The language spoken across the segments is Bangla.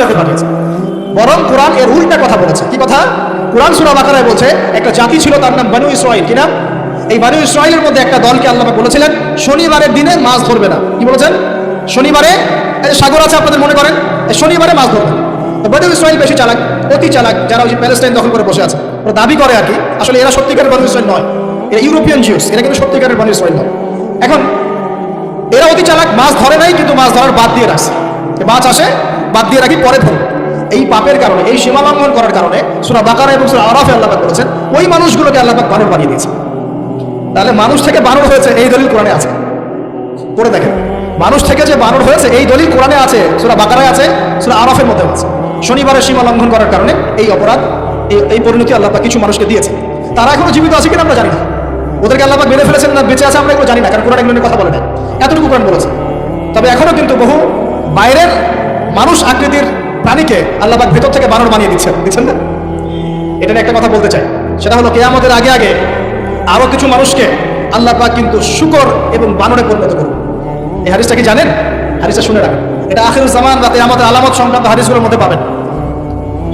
দুনিয়াতে পাঠিয়েছে বরং কোরআন এর উল্টা কথা বলেছে। কি কথা? কোরআন সুরা বাকারায় বলছে, একটা জাতি ছিল, তার নাম বানু ইসরাইল কি নাম? এই বানু ইসরাইলের মধ্যে একটা দলকে আল্লাহ বলেছিলেন, শনিবারের দিনে মাছ ধরবে না। কি বলেছেন? শনিবারে সাগর আছে, আপনাদের মনে করেন? শনিবারে মাছ ধরবে বানু ইসরাইল বেশি চালাক, অতি চালাক, যারা ওই প্যালেস্টাইন দখল করে বসে আছে। ওরা দাবি করে আর কি, আসলে এরা সত্যিকারের বানু ইসরাইল নয়। এরা ইউরোপিয়ান জিউস এরা কিন্তু সত্যিকারের বানু ইসরাইল নয়। এখন, এরা অতি চালাক, মাছ ধরে নাই, কিন্তু মাছ ধরার বাদ দিয়ে রাখছে। মাছ আসে বাদ দিয়ে রাখি, পরে ধরবে। এই পাপের কারণে, এই সীমা লঙ্ঘন করার কারণে সুরা বাকারা এবং সুরা আরাফে আল্লাহ বলেছেন, ওই মানুষগুলোকে আল্লাহ বানর বানিয়ে দিয়েছে। তাহলে মানুষ থেকে বানর হয়েছে, এই দলিল কোরআনে আছে। পড়ে দেখেন, মানুষ থেকে যে বানর হয়েছে, এই দলিল কোরআনে আছে, সুরা বাকারায় আছে, সুরা আরাফের মধ্যে আছে। শনিবারের সীমা লঙ্ঘন করার কারণে এই অপরাধ, এই- পরিণতি আল্লাহ কিছু মানুষকে দিয়েছে। তারা এখনও জীবিত আছে কিনা আমরা জানি না। ওদেরকে আল্লাহ মেরে ফেলেছেন না, বেঁচে আছে আমরা এগুলো জানি না, কারণ কোরআন কথা বলে না এতটুকু কোরআন বলেছে। তবে এখনও কিন্তু বহু বাইরের মানুষ আকৃতির প্রাণীকে আল্লাহবাক ভেতর থেকে বানর বানিয়ে দিচ্ছেন। দিচ্ছেন না? এটা একটা কথা বলতে চাই। সেটা হলো কে আমাদের আগে আগে আরও কিছু মানুষকে আল্লাহ পাক কিন্তু শুকর এবং বানরে পরিণত করবে এই হাদিসটা কি জানেন? হাদিসটা শুনে রাখেন। এটা আখির জামান বা আমাদের আলামত সংক্রান্ত হাদিসগুলোর মধ্যে পাবেন।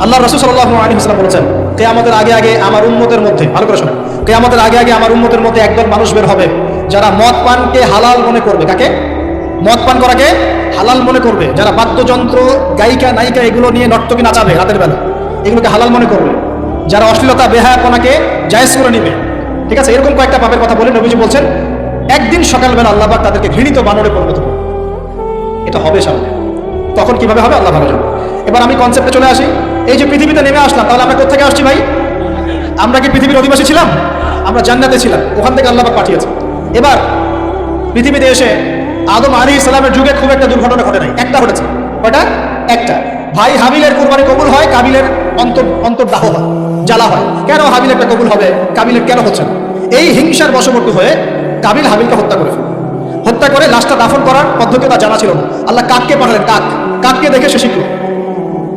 আল্লাহ রসুল সাল্লাহ আলী হাসলাম বলেছেন আমাদের আগে আগে আমার উন্মতের মধ্যে ভালো করে শোনেন। কে আমাদের আগে আগে আমার উন্মতের মধ্যে একদল মানুষ বের হবে, যারা মদ পানকে হালাল মনে করবে। কাকে? মদ পান করাকে হালাল মনে করবে। যারা বাদ্যযন্ত্র, গায়িকা, নায়িকা এগুলো নিয়ে নর্তকী নাচাবে রাতের বেলা, এগুলোকে হালাল মনে করবে। যারা অশ্লীলতা, বেহায়াপনাকে জায়েজ করে নিবে। ঠিক আছে? এরকম কয়েকটা পাপের কথা বলে নবীজি বলছেন, একদিন সকালবেলা আল্লাহ পাক তাদেরকে ঘৃণিত বানরে পরিণত করবে এটা হবে সামনে। তখন কীভাবে হবে? আল্লাহ ভালো এবার আমি কনসেপ্টে চলে আসি। এই যে পৃথিবীতে নেমে আসলাম, তাহলে আমরা কোথেকে আসছি ভাই? আমরা কি পৃথিবীর অধিবাসী ছিলাম? আমরা জান্নাতে ছিলাম। ওখান থেকে আল্লাহ পাক পাঠিয়েছে এবার পৃথিবীতে এসে আদম আলী ইসলামের যুগে খুব একটা দুর্ঘটনা ঘটে নাই। একটা ঘটেছে। কয়টা? একটা। ভাই হাবিলের কুরবানি কবুল হয়, কাবিলের অন্তর অন্তর্দাহ হয়, জ্বালা হয়। কেন হাবিল একটা কবুল হবে? কাবিলের কেন হচ্ছে না? এই হিংসার বশবর্তী হয়ে কাবিল হাবিলকে হত্যা করে হত্যা করে লাশটা দাফন করার পদ্ধতি তার জানা ছিল না। আল্লাহ কাককে পাঠালেন, কাক। কাককে দেখে সে শিখল।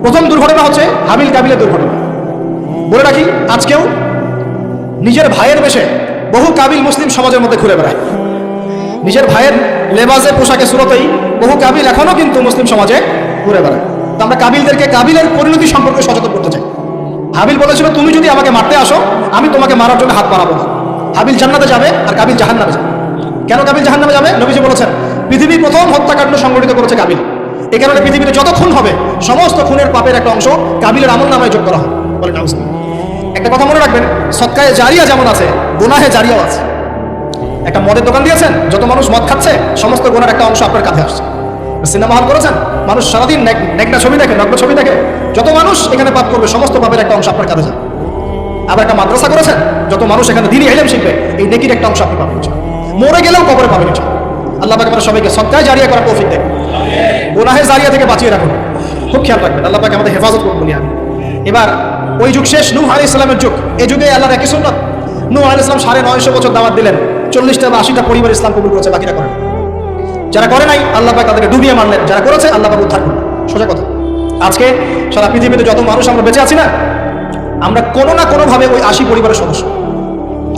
প্রথম দুর্ঘটনা হচ্ছে হাবিল কাবিলের দুর্ঘটনা। বলে রাখি, আজকেও নিজের ভাইয়ের বেশে বহু কাবিল মুসলিম সমাজের মধ্যে ঘুরে বেড়ায়। নিজের ভাইয়ের লেবাজে পোশাকে সুরতেই বহু কাবিল এখনও কিন্তু মুসলিম সমাজে ঘুরে বেড়ায়। তো আমরা কাবিলদেরকে কাবিলের পরিণতি সম্পর্কে সচেতন করতে চাই। হাবিল বলেছিল, তুমি যদি আমাকে মারতে আসো, আমি তোমাকে মারার জন্য হাত বাড়াবো না। হাবিল জান্নাতে যাবে আর কাবিল জাহান্নামে যাবে। কেন কাবিল জাহান্নামে যাবে? নবীজি বলেছেন, পৃথিবী প্রথম হত্যাকাণ্ড সংগঠিত করেছে কাবিল। এই কারণে পৃথিবীতে যত খুন হবে, সমস্ত খুনের পাপের একটা অংশ কাবিলের আমল নামায় যোগ করা হয় বলে একটা কথা মনে রাখবেন, সৎকায়ে জারিয়া যেমন আছে, গুনাহে জারিয়াও আছে। একটা মদের দোকান দিয়েছেন, যত মানুষ মদ খাচ্ছে, সমস্ত গুণার একটা অংশ আপনার কাছে আসছে। সিনেমা হল করেছেন, মানুষ সারাদিন নেকটা ছবি দেখে, নগ্ন ছবি দেখে, যত মানুষ এখানে পাপ করবে, সমস্ত পাপের একটা অংশ আপনার কাছে যাবে। আবার একটা মাদ্রাসা করেছেন, যত মানুষ এখানে দিনই এলেম শিখবে, এই নেকির একটা অংশ আপনি পাবেন। মরে গেলেও কবরে পাবেন। আল্লাহ পাক আমাদের সবাইকে সৎকায় জারিয়া করার তৌফিক দেয় গুনাহে জারিয়া থেকে বাঁচিয়ে রাখুন। খুব খেয়াল রাখবেন, আল্লাহ পাক আমাদের হেফাজত করুন বলি আমি। এবার, ওই যুগ শেষ, নূহ আলী ইসলামের যুগ। এই যুগে আল্লাহর একই সুন্নত। নূহ আলী ইসলাম সাড়ে নয়শো বছর দাওয়াত দিলেন। চল্লিশটা বা আশিটা পরিবার ইসলাম কবুল করেছে, বাকিরা করেন যারা করে নাই, আল্লাহ পাক তাদেরকে ডুবিয়ে মারলেন। যারা করেছে, আল্লাহ পাক উদ্ধার করলেন। সোজা কথা। আজকে সারা পৃথিবীতে যত মানুষ আমরা বেঁচে আছি না, আমরা কোনো না কোনোভাবে ওই আশি পরিবারের সদস্য।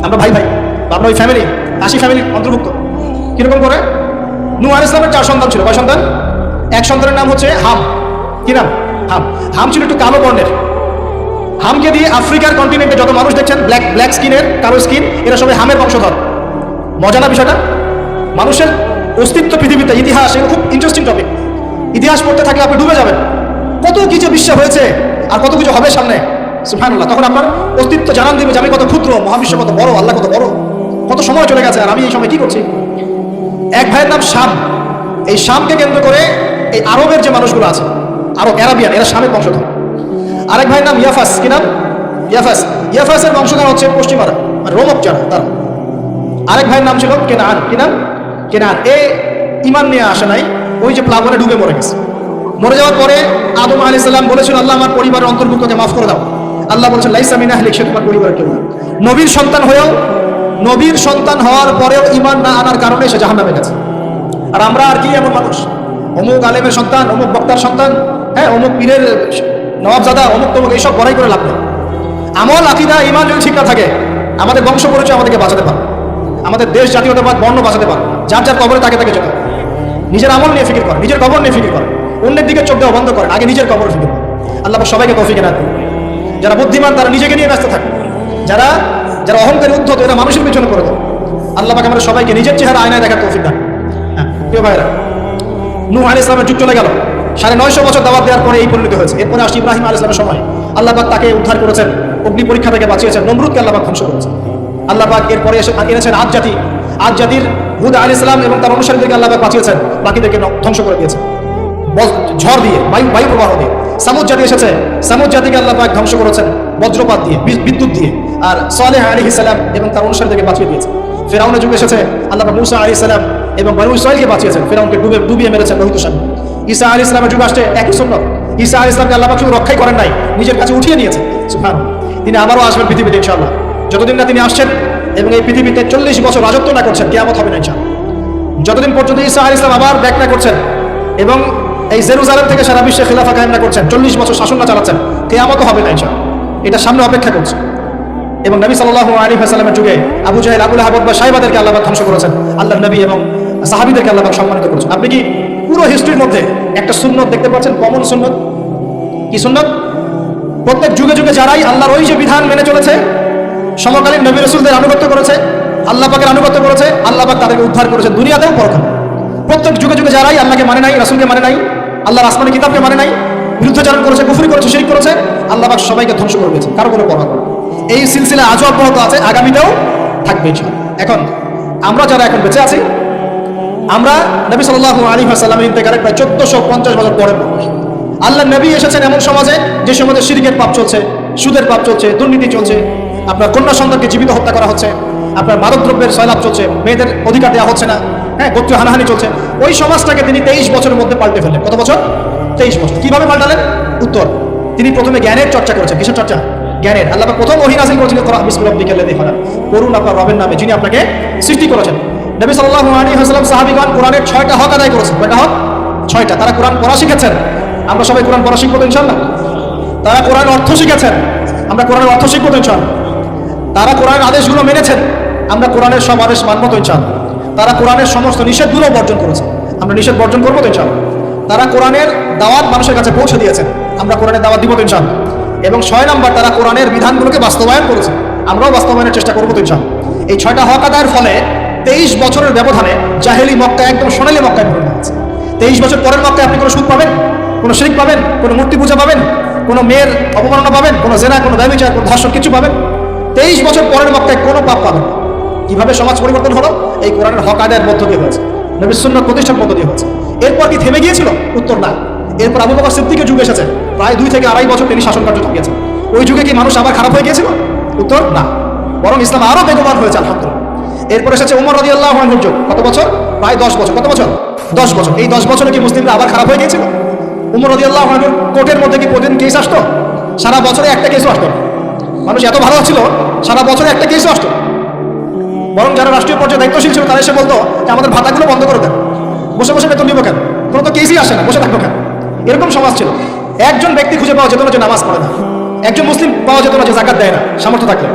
আমরা ভাই ভাই আমরা ওই ফ্যামিলি আশি ফ্যামিলির অন্তর্ভুক্ত। কীরকম করে? নু আল ইসলামের চার সন্তান ছিল। কয় সন্তান? এক সন্তানের নাম হচ্ছে হাম। কি নাম? হাম। হাম ছিল একটু কালো বর্ণের। হামকে দিয়ে আফ্রিকার কন্টিনেন্টে যত মানুষ দেখছেন ব্ল্যাক ব্ল্যাক স্কিনের কারও স্কিন এরা সবাই হামের বংশধর। মজা না বিষয়টা? মানুষের অস্তিত্ব পৃথিবীতে ইতিহাস এগুলো খুব ইন্টারেস্টিং টপিক ইতিহাস পড়তে থাকলে আপনি ডুবে যাবেন। কত কিছু বিশ্ব হয়েছে, আর কত কিছু হবে সামনে। সুফানুল্লাহ তখন আপনার অস্তিত্ব জানান দিবে যে আমি কত ক্ষুদ্র, মহাবিশ্ব কত বড়, আল্লাহ কত বড়। কত সময় চলে গেছে, আর আমি এই সময় কি করছি? এক ভাইয়ের নাম শাম। এই শামকে কেন্দ্র করে এই আরবের যে মানুষগুলো আছে, আরব, অ্যারাবিয়ান, এরা শামের বংশধর। আরেক ভাইয়ের নাম ইয়াফাস, কি নাম? ইয়াফাস। ইয়াফাসের বংশধর হচ্ছে পশ্চিমারা মানে রোমক যারা, তারা। আরেক ভাইয়ের নাম ছিল কেনান, কি নাম? কেনান। এ ইমান নিয়ে আসে নাই, ওই যে প্লাবনে ডুবে মরে গেছে। মরে যাওয়ার পরে আদম আলি সাল্লাম বলেছিল আল্লাহ আমার পরিবারের অন্তর্ভুক্তকে মাফ করে দাও। আল্লাহ বলছেন, লাইসা মিনা হলিক সে তোমার পরিবারের কেউ নবীর সন্তান হয়েও, নবীর সন্তান হওয়ার পরেও ইমান না আনার কারণে সে জাহান্নামে গেছে। আর আমরা আর কি এমন মানুষ? অমুক আলেমের সন্তান, অমুক বক্তার সন্তান হ্যাঁ অমুক পীরের নবাবজাদা অমুক তমুক এইসব বড়াই করে লাভ নেই। আমল, আকিদা, ইমান যদি ঠিক না থাকে, আমাদের বংশ পরিচয় আমাদেরকে বাঁচাতে পারে আমাদের দেশ, জাতীয়তাবাদ, বর্ণ বাঁচাতে পারে যার যার কবরে তাকে তাকে যেতে নিজের আমল নিয়ে ফিকির করে, নিজের কবর নিয়ে ফিকির করে। অন্যের দিকে চোখ দেওয়া বন্ধ করেন আগে নিজের কবর ফিরে আল্লাহ পাক সবাইকে তৌফিক না যারা বুদ্ধিমান, তারা নিজেকে নিয়ে ব্যস্ত থাকে যারা যারা অহংকারী, উদ্ধত, এরা মানুষের পিছনে করে দেয় আল্লাহ পাক আমরা সবাইকে নিজের চেহারা, আয়নায় দেখার তৌফিক দান হ্যাঁ প্রিয় ভাইরা নূহ আলী ইসলামের যুগ চলে গেল। সাড়ে নয়শো বছর দাওয়াত দেওয়ার পরে এই পরিণতি হয়েছে। এরপরে আসি ইব্রাহিম আলী ইসলামের সময়। আল্লাহ পাক তাকে উদ্ধার করেছেন, অগ্নি পরীক্ষা থেকে বাঁচিয়েছেন, নমরুদকে আল্লাহ পাক ধ্বংস করেছেন। আল্লাহ পাক এরপরে এসে এনেছেন আজ জাতি। আজ জাতির হুদ আলী ইসলাম এবং তার অনুসারীদেরকে আল্লাহ পাক বাঁচিয়েছেন, বাকিদেরকে ধ্বংস করে দিয়েছেন। ঝড় দিয়ে, বায়ু বায়ু প্রবাহ দিয়ে। সামুদ জাতি এসেছে। সামুদ জাতিকে আল্লাহ পাক ধ্বংস করেছেন বজ্রপাত দিয়ে বিদ্যুৎ দিয়ে। আর সালেহ আলী ইসলাম এবং তার অনুসারীদেরকে বাঁচিয়ে দিয়েছে ফেরাউনের যুগ এসেছে, আল্লাহ পাক মুসা আলী ইসলাম এবং বানু ইসরায়েলকে বাঁচিয়েছেন। ফেরাউনকে ডুবে ডুবিয়ে মেরেছেন রহিত সামনে ঈসা আলী ইসলামের যুগ আসছে একই সুন্নত। ঈসা আলী ইসলামকে আল্লাহ রক্ষাই করেন নাই, নিজের কাছে উঠিয়ে নিয়েছেন। সুবহান তিনি আবারও আসবেন পৃথিবীতে, ইনশাআল্লাহ। যতদিন না তিনি আসছেন এবং এই পৃথিবীতে চল্লিশ বছর রাজত্ব না করছেন, কেয়ামত হবে না, ইনশাআল্লাহ। যতদিন পর্যন্ত ঈসা আলী ইসলাম আবার ব্যাক না করছেন এবং এই জেরুজালেম থেকে সারা বিশ্বে খিলাফা কায়েম না করছেন, চল্লিশ বছর শাসন না চালাচ্ছেন, কেয়ামতও হবে না, ইনশাআল্লাহ। এটা সামনে অপেক্ষা করছে। এবং নবী সাল্লাহ আলী হাসালামের যুগে আবু জাহেল, আবুল আহমদ বা সাহেবাদেরকে আল্লাহ ধ্বংস করেছেন। আল্লাহ নবী এবং সাহাবিদেরকে আল্লাহ সম্মানিত করেছেন। আপনি কি পুরো হিস্ট্রির মধ্যে একটা সুন্নত দেখতে পাচ্ছেন কমন সুন্নত। কি সুন্নত? প্রত্যেক যুগে যুগে যারাই আল্লাহর ওই যে বিধান মেনে চলেছে, সমকালীন নবী রসুলদের আনুগত্য করেছে, আল্লাহ পাকের আনুগত্য করেছে, আল্লাহ পাক তাদেরকে উদ্ধার করেছে দুনিয়াতেও পরখানে প্রত্যেক যুগে যুগে যারাই আল্লাহকে মানে নাই, রাসুলকে মানে নাই, আল্লাহর আসমানি কিতাবকে মানে নাই, বিরুদ্ধাচারণ করেছে, কুফরি করেছে, শিরিক করেছে, আল্লাহ পাক সবাইকে ধ্বংস করে দিয়েছে, কারও কোনো পরোয়া করে এই সিলসিলা আজও অব্যাহত আছে, আগামীতেও থাকবে এখন আমরা যারা এখন বেঁচে আছি আমরা নবী সাল্লাহ আলী সাল্লামের ইন্তেকারে প্রায় চোদ্দশো পঞ্চাশ বছর পরে আল্লাহ নবী এসেছেন এমন সমাজে যে সমাজে সিরিকের পাপ চলছে, সুদের পাপ চলছে, দুর্নীতি চলছে, আপনার কন্যা সন্তানকে জীবিত হত্যা করা হচ্ছে, আপনার মাদকদ্রব্যের সয়লাভ চলছে, মেয়েদের অধিকার দেওয়া হচ্ছে না হ্যাঁ গোত্রীয় হানাহানি চলছে। ওই সমাজটাকে তিনি তেইশ বছরের মধ্যে পাল্টে ফেললেন। কত বছর? তেইশ বছর। কীভাবে পাল্টালেন? উত্তর, তিনি প্রথমে জ্ঞানের চর্চা করেছেন। কিসের চর্চা? জ্ঞানের। আল্লাহ প্রথম ওহি নাজিল করেছিলেন বিকেলে দেখালেন করুন আপনার রবের নামে, যিনি আপনাকে সৃষ্টি করেছেন। নবী সাল্লাল্লাহু আলাইহি ওয়াসাল্লাম সাহাবীগণ কোরআনের ছয়টা হক আদায় করেছেন। কয়টা হক? ছয়টা। তারা কোরআন পড়া শিখেছেন। আমরা সবাই কোরআন পড়া শিখব তো ইনশাআল্লাহ? তারা কোরআন অর্থ শিখেছেন। আমরা কোরআনের অর্থ শিখব তো তারা কোরআনের আদেশগুলো মেনেছেন। আমরা কোরআনের সব আদেশ মানবো তো তারা কোরআনের সমস্ত নিষেধগুলো বর্জন করেছে আমরা নিষেধ বর্জন করব তো তারা কোরআনের দাওয়াত মানুষের কাছে পৌঁছে দিয়েছেন। আমরা কোরআনের দাওয়াত দিব তো এবং ছয় নম্বর, তারা কোরআনের বিধানগুলোকে বাস্তবায়ন করেছে। আমরাও বাস্তবায়নের চেষ্টা করব তো এই ছয়টা হক আদায়ের ফলে তেইশ বছরের ব্যবধানে জাহেলি মক্কা একদম সোনালি মক্কায় পরিণত হয়েছে তেইশ বছর পরের মক্কায় আপনি কোনো সুদ পাবেন? কোনো শিরিক পাবেন? কোনো মূর্তি পূজা পাবেন? কোনো মেয়ের অবমাননা পাবেন? কোনো জেনা, কোনো ব্যবচার কোনো ধর্ষণ কিছু পাবেন? তেইশ বছর পরের মক্কায় কোনো পাপ পাবেন। কীভাবে সমাজ পরিবর্তন হলো? এই কোরআনের হক আদায়ের মধ্য দিয়ে হয়েছে। নবী সুন্নাত প্রতিষ্ঠার মধ্য দিয়ে হয়েছে। এরপর কি থেমে গিয়েছিল? উত্তর না। এরপর আবু বকর সিদ্দিকের যুগ এসেছে। প্রায় দুই থেকে আড়াই বছর তিনি শাসন কার্য ওই যুগে কি মানুষ আবার খারাপ হয়ে গিয়েছিল? উত্তর না। বরং ইসলাম আরও বেগবান হয়েছে, আলহামদুলিল্লাহ। এরপর এসেছে উমর রাজি আল্লাহ যুগ। কত বছর? প্রায় দশ বছর। কত বছর? দশ বছর। এই দশ বছরে কি মুসলিমরা আবার খারাপ হয়ে গিয়েছিল? উমর রাজি আল্লাহ কোর্টের মধ্যে কি প্রতিদিন কেস আসতো? সারা বছরে একটা কেসও আসতো। মানুষ এত ভালো ছিল, সারা বছরে একটা কেসও আসতো বরং যারা রাষ্ট্রীয় পর্যায়ে দায়িত্বশীল ছিল, তারা এসে বলতো, যে আমাদের ভাতাগুলো বন্ধ করে দেন। বসে বসে বেতন দিব কেন? কোনো তো কেসই আসে না। বসে থাকব কেন? এরকম সমাজ ছিল। একজন ব্যক্তি খুঁজে পাওয়া যেত না যে নামাজ পড়ে না। একজন মুসলিম পাওয়া যেত না যে জাকাত দেয় না, সামর্থ্য থাকলে।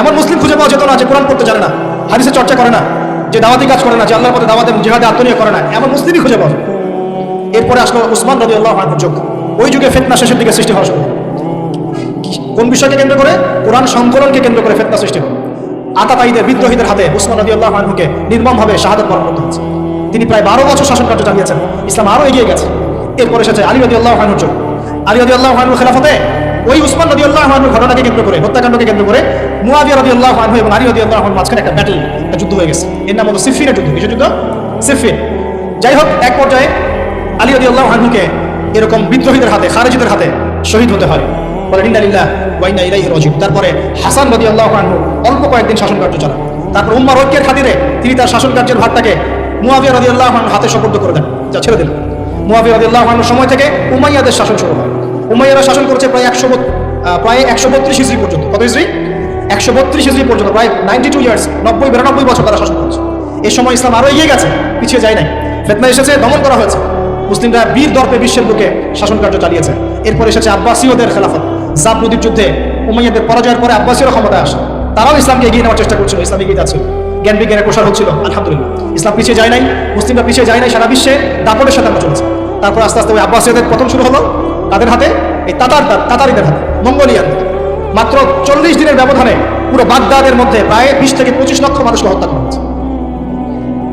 এমন মুসলিম খুঁজে পাওয়া যেত না যে কোরআন পড়তে জানে না, হাদিসে চর্চা করে না, যে দাওয়াতি কাজ করে না, যে আল্লাহর পথে দাওয়াতে জেহাদে আত্মনিয়োগ করে না, এমন মুসলিমই খুঁজে পাওয়া। এরপরে আসলো উসমান রবি আল্লাহ যুগ। ওই যুগে ফেতনা শেষের দিকে সৃষ্টি হওয়া শুরু কোন বিষয়কে কেন্দ্র করে? কোরআন সংকলনকে কেন্দ্র করে ফেতনা সৃষ্টি হল। আতাতাইদের বিদ্রোহীদের হাতে উসমান নদী আল্লাহ আনহুকে নির্মমভাবে শাহাদত বরণ করতে হচ্ছে তিনি প্রায় বারো বছর শাসন কার্য চালিয়েছেন। ইসলাম আরও এগিয়ে গেছে। এরপরে এসেছে আলী রদি আল্লাহ আনহুর যুগ। আলী রদি আল্লাহ আনহু খেলাফতে ওই উসমান নদী আল্লাহ আনহুর ঘটনাকে কেন্দ্র করে, হত্যাকাণ্ডকে কেন্দ্র করে মুয়াবিয়া রদি আল্লাহ আনহু এবং আলী রদি আল্লাহ আনহুর মাঝখানে একটা ব্যাটল একটা যুদ্ধ হয়ে গেছে। এর নাম হলো সিফিনের যুদ্ধ। কিসের যুদ্ধ? সিফিন। যাই হোক এক পর্যায়ে আলী রদি আল্লাহ আনহুকে এরকম বিদ্রোহীদের হাতে, খারেজিদের হাতে শহীদ হতে হয়। বলে ইন্দালিল্লাহ ওয়াইনা ইলাইহি রজিব তারপরে হাসান রাদিয়াল্লাহু আনহু অল্প কয়েকদিন শাসন কার্য চালান। তারপর উম্মার ঐক্যের খাতিরে তিনি তার শাসন কার্যের ভারটাকে মুয়াবিয়া রাদিয়াল্লাহু আনহু হাতে সুপর্দ করে দেন। যা ছেড়ে দিলেন। মুয়াবিয়া রদি আল্লাহ আনহুর সময় থেকে উমাইয়াদের শাসন শুরু হয়। উমাইয়ারা শাসন করেছে প্রায় একশো প্রায় একশো বত্রিশ হিজড়ি পর্যন্ত। কত হিজড়ি? একশো বত্রিশ হিজড়ি পর্যন্ত, প্রায় নাইনটি টু ইয়ার্স নব্বই, বিরানব্বই বছর তারা শাসন করেছে। এই সময় ইসলাম আরও এগিয়ে গেছে, পিছিয়ে যায় নাই। ফেতনা এসেছে, দমন করা হয়েছে। মুসলিমরা বীর দর্পে বিশ্বের বুকে শাসন কার্য চালিয়েছে। এরপর এসেছে আব্বাসীয়দের খেলাফত। জাব নদীর যুদ্ধে উমাইয়াদের পরাজয়ের পরে আব্বাসীয় ক্ষমতায় আসে। তারাও ইসলামকে এগিয়ে নেওয়ার চেষ্টা করছিল ইসলাম এগিয়ে যাচ্ছিল জ্ঞান বিজ্ঞানের প্রসার হচ্ছিল, আলহামদুলিল্লাহ। ইসলাম পিছিয়ে যায় নাই, মুসলিমরা পিছিয়ে যায় নাই, সারা বিশ্বে দাপটের সাথে আমরা চলেছে তারপর আস্তে আস্তে ওই আব্বাসীয়দের প্রথম শুরু হলো। তাদের হাতে, এই তাতার তাতারিদের হাতে মঙ্গোলিয়ান মাত্র চল্লিশ দিনের ব্যবধানে পুরো বাগদাদের মধ্যে প্রায় বিশ থেকে পঁচিশ লক্ষ মানুষকে হত্যা করা হয়েছে।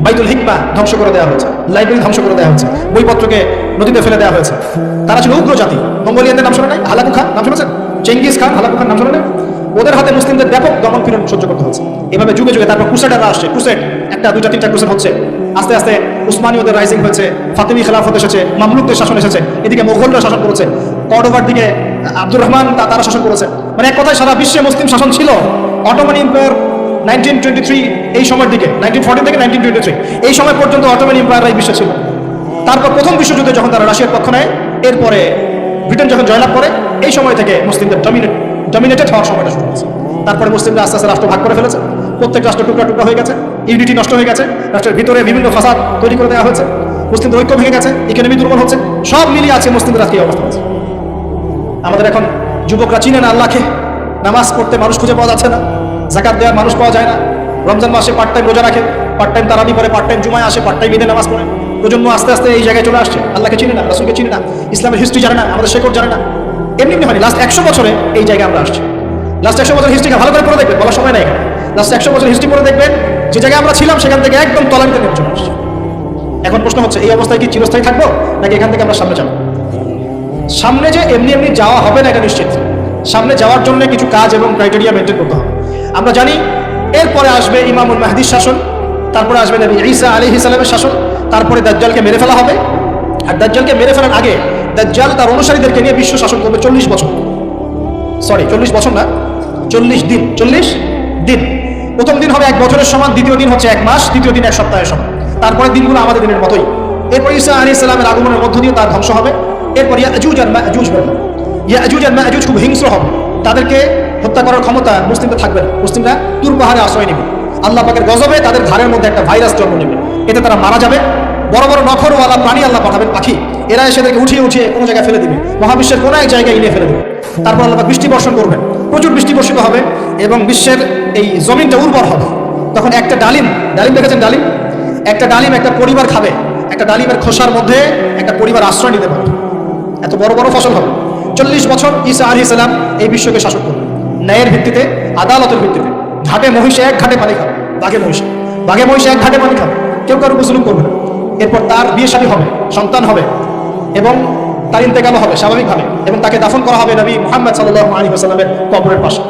বাইতুল হিকমা ধ্বংস করে দেওয়া হয়েছে, লাইব্রেরি ধ্বংস করে দেওয়া হয়েছে, বইপত্রকে নদীতে ফেলে দেওয়া হয়েছে। তারা ছিল উগ্র জাতি। মঙ্গোলিয়ানদের নাম শোনা নাই? হালাকু খান নাম শুনেছেন? চেঙ্গিস খান, হালাকু খান নাম শোনা নাই? ওদের হাতে মুসলিমদের ব্যাপক দমন পীড়ন সহ্য করতে হচ্ছে। এভাবে যুগে যুগে তারপর ক্রুসেডাররা আসছে। ক্রুসেড একটা, দুইটা, তিনটা ক্রুসেড হচ্ছে। আস্তে আস্তে উসমানীয়দের রাইজিং হয়েছে, ফাতিমি খেলাফত এসেছে, মামলুকদের শাসন এসেছে, এদিকে মোগলরা শাসন করেছে, কর্ডোভার দিকে আব্দুর রহমান তারা শাসন করেছে। মানে এক কথায় সারা বিশ্বে মুসলিম শাসন ছিল। Ottoman empire nineteen twenty three এই সময়ের দিকে নাইনটিন ফর্টি থেকে নাইনটিন টোয়েন্টি থ্রি এই সময় পর্যন্ত অটোমান এম্পায়াররাই বিশ্ব ছিল। তারপর প্রথম বিশ্বযুদ্ধে যখন তারা রাশিয়ার পক্ষ নেয়, এরপরে ব্রিটেন যখন জয়লাভ করে, এই সময় থেকে মুসলিমদের ডমিনেট ডমিনেটেড হওয়ার সময়টা শুরু হয়েছে। তারপরে মুসলিমরা আস্তে আস্তে রাষ্ট্র ভাগ করে ফেলেছে। প্রত্যেক রাষ্ট্র টুকরা টুকরা হয়ে গেছে। ইউনিটি নষ্ট হয়ে গেছে। রাষ্ট্রের ভিতরে বিভিন্ন ফাসাদ তৈরি করে দেওয়া হয়েছে। মুসলিমদের ঐক্য ভেঙে গেছে। ইকোনমি দুর্বল হচ্ছে। সব মিলিয়ে আছে মুসলিমদের আজকে অবস্থা আছে আমাদের এখন যুবকরা চিনে না আল্লাহকে। নামাজ পড়তে মানুষ খুঁজে পাওয়া যাচ্ছে না। জাকাত দেওয়ার মানুষ পাওয়া যায় না। রমজান মাসে পার্ট টাইম রোজা রাখে। পার্ট টাইম তারাবি করে পার্ট টাইম জুমায় আসে পার্ট টাইম ঈদে নামাজ পড়ে। প্রজন্ম আস্তে আস্তে এই জায়গায় চলে আসছে। আল্লাহকে চিনে না, রাসুলকে চিনে না। ইসলামের হিস্ট্রি জানে না, আমাদের শেকড় জানে না। এমনি এমনি হয়নি লাস্ট একশো বছরে এই জায়গায় আমরা আসছি। লাস্ট একশো বছর হিস্ট্রিকে ভালো করে পড়ে দেখবেন, বলার সময় নাই লাস্ট একশো বছর হিস্ট্রি পড়ে দেখবেন, যে জায়গায় আমরা ছিলাম, সেখান থেকে একদম তলানিতে নেমে চলে আসছি। এখন প্রশ্ন হচ্ছে, এই অবস্থায় কি চিরস্থায়ী থাকব, নাকি এখান থেকে আমরা সামনে যাব? সামনে যে এমনি এমনি যাওয়া হবে না এটা নিশ্চিত। সামনে যাওয়ার জন্য কিছু কাজ এবং ক্রাইটেরিয়া মেনটেন করতে হবে। আমরা জানি, এরপরে আসবে ইমামুল মাহদির শাসন, তারপরে আসবে নবী ঈসা আলী ইসালামের শাসন, তারপরে দাজ্জালকে মেরে ফেলা হবে। আর দাজ্জালকে মেরে ফেলার আগে দাজ্জাল তার অনুসারীদেরকে নিয়ে বিশ্ব শাসন করবে চল্লিশ বছর। সরি চল্লিশ বছর না, চল্লিশ দিন চল্লিশ দিন। প্রথম দিন হবে এক বছরের সমান, দ্বিতীয় দিন হচ্ছে এক মাস, তৃতীয় দিন এক সপ্তাহের সমান। তারপরে দিনগুলো আমাদের দিনের মতোই। এরপর ঈসা আলী ইসলামের আগমনের মধ্য দিয়ে তার ধ্বংস হবে। এরপর ইয়াজুজ আর মাজুজ বেরোবে ইয়াজুজ আর মাজুজ খুব হিংস্র হবে। তাদেরকে হত্যা করার ক্ষমতা মুসলিমদের থাকবে না। মুসলিমরা তুর পাহাড়ে আশ্রয় নেবে। আল্লাহ পাকের গজবে তাদের ঘাড়ের মধ্যে একটা ভাইরাস জন্ম নেবে। এতে তারা মারা যাবে। বড় বড় নখরওয়ালা প্রাণী আল্লাহ পাঠাবেন, পাখি। এরা এসে তাদেরকে উঠিয়ে উঠিয়ে কোনো জায়গায় ফেলে দিবে। মহাবিশ্বের কোনো এক জায়গায় এনে ফেলে দেবে। তারপর আল্লাহ বৃষ্টি বর্ষণ করবেন। প্রচুর বৃষ্টি বর্ষিত হবে এবং বিশ্বের এই জমিনটা উর্বর হবে। তখন একটা ডালিম ডালিম দেখেছেন ডালিম? একটা ডালিম একটা পরিবার খাবে। একটা ডালিমের খোসার মধ্যে একটা পরিবার আশ্রয় নিতে পারবে। এত বড় বড় ফসল হবে। চল্লিশ বছর ঈসা আলী সালাম এই বিশ্বকে শাসন করবে ন্যায়ের ভিত্তিতে, আদালতের ভিত্তিতে। ঘাটে মহিষে এক ঘাটে পানি খাবে। বাঘে মহিষে। বাঘে মহিষে এক ঘাটে পানি খাবে। কেউ কারও জুলুম করবে না। এরপর তার বিয়ে শাদী হবে, সন্তান হবে, এবং তার ইন্তেকালও হবে, স্বাভাবিকভাবে, এবং তাকে দাফন করা হবে নবী মোহাম্মদ সাল্লাহ আলী কবরের পাশে,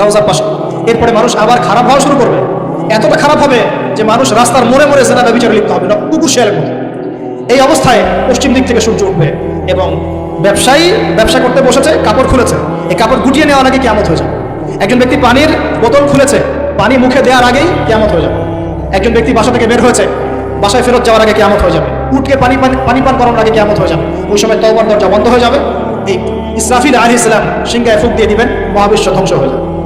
রাউজার পাশে। এরপরে মানুষ আবার খারাপ হওয়া শুরু করবে। এতটা খারাপ হবে যে মানুষ রাস্তার মোড়ে মোড়ে সেনা বিচারে লিপ্ত হবে। না কুকুর শেয়ালের মতো। এই অবস্থায় পশ্চিম দিক থেকে সূর্য উঠবে, এবং ব্যবসায়ী ব্যবসা করতে বসেছে, কাপড় খুলেছে। এই কাপড় গুটিয়ে নেওয়ার আগে কেমত হয়ে যাবে। একজন ব্যক্তি পানির বোতল খুলেছে, পানি মুখে দেওয়ার আগেই কেমত হয়ে যাবে। একজন ব্যক্তি বাসা থেকে বের হয়েছে বাসায় ফেরত যাওয়ার আগে কেমন হয়ে যাবে। উঠকে পানি পানি- পানি পান করার আগে কেমন হয়ে যাবে। ওই সময় তওবার দরজা বন্ধ হয়ে যাবে। এই ইসরাফিল আলী ইসলাম সিংহায় ফুক দিয়ে দিবেন, মহাবিশ্ব ধ্বংস হয়ে যাবে।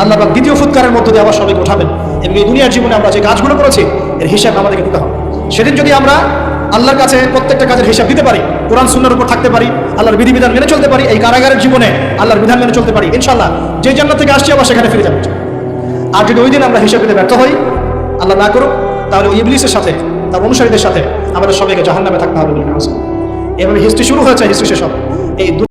আল্লাহ দ্বিতীয় ফুৎকারের মধ্যে দিয়ে আবার সবাইকে উঠাবেন। এবং এই দুনিয়ার জীবনে আমরা যে কাজগুলো করেছি, এর হিসাব আমাদেরকে দিতে হবে। সেদিন যদি আমরা আল্লাহর কাছে প্রত্যেকটা কাজের হিসাব দিতে পারি, কোরআন সুন্নার উপর থাকতে পারি, আল্লাহর বিধিবিধান মেনে চলতে পারি, এই কারাগারের জীবনে আল্লাহর বিধান মেনে চলতে পারি ইনশাল্লাহ যে জান্নাত থেকে আসছি আবার সেখানে ফিরে যাব। আর যদি ওই দিন আমরা হিসাব দিতে ব্যর্থ হই, আল্লাহ না করুক, তাহলে ওই ইবলিসের সাথে তার অনুসারীদের সাথে আমাদের সবাইকে জাহান্নামে থাকতে হবে এভাবে হিস্ট্রি শুরু হয়েছে হিস্ট্রি শেষ এই